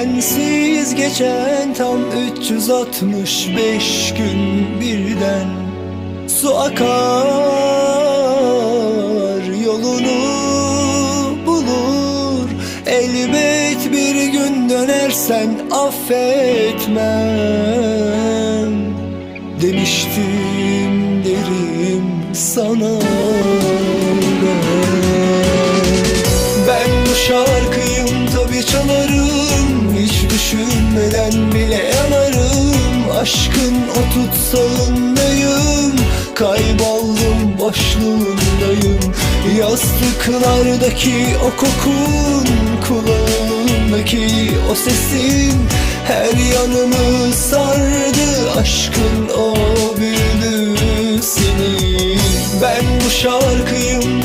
Sensiz geçen tam 365 gün birden Su akar yolunu bulur. Elbet bir gün dönersen affetmem. Demiştim derim sana ben. Ben bu şarkıyım düşünmeden bile yanarım. Aşkın o tutsağındayım. Kayboldum başlığındayım Yastıklardaki o kokun Kulağımdaki o sesin Her yanımı sardı. Aşkın o büyülü seni Ben bu şarkıyım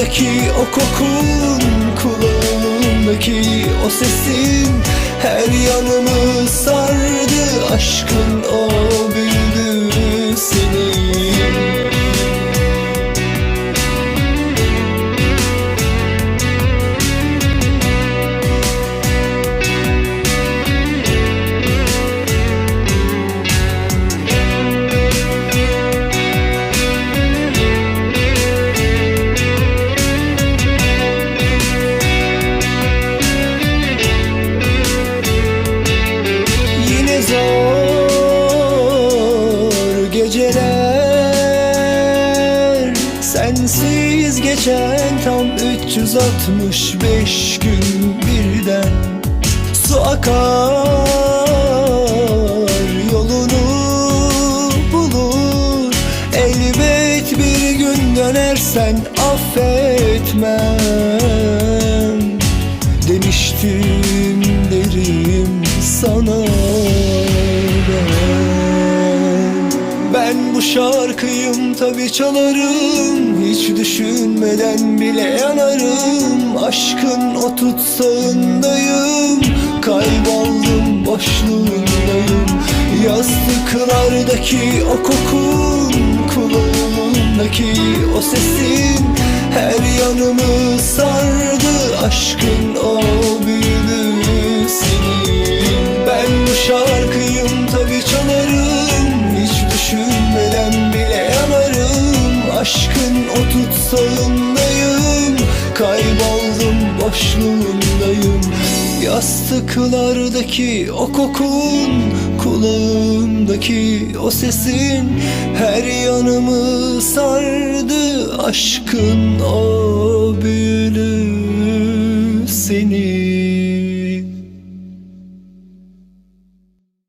Yastıklardaki o kokun Kulağımdaki o sesin Her yanımı sardı Aşkın o büyülü 365 gün birden Su akar. Yolunu bulur. Elbet bir gün dönersen affetmem. Demiştim derim sana ben. Ben bu şarkıyım tabi çalarım düşünmeden bile yanarım. Aşkın o tutsağındayım. Kayboldum başlığındayım Yastıklardaki o kokun Kulağımdaki o sesin. Her yanımı sardı Aşkın o büyülü seni Ben bu şarkıyım tabi çalarım. Hiç düşünmeden bile yanarım. Aşkın o tutsağındayım Kayboldum başlığındayım. Yastıklardaki o kokun Kulağımdaki o sesin Her yanımı sardı Aşkın o seni